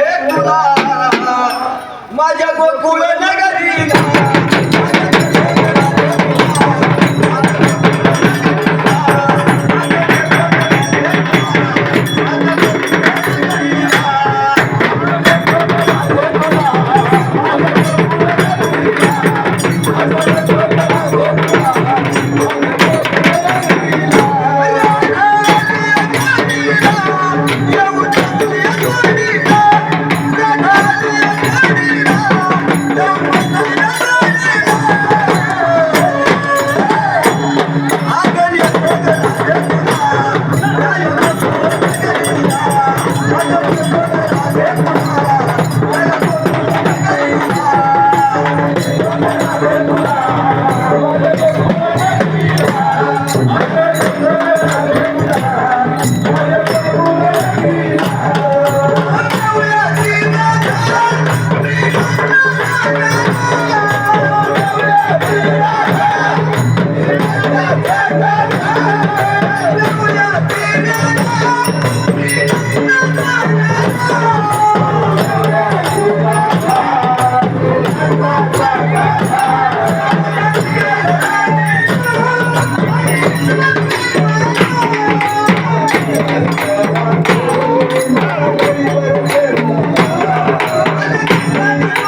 रे तुला. माझ्या गोकुळ नगरी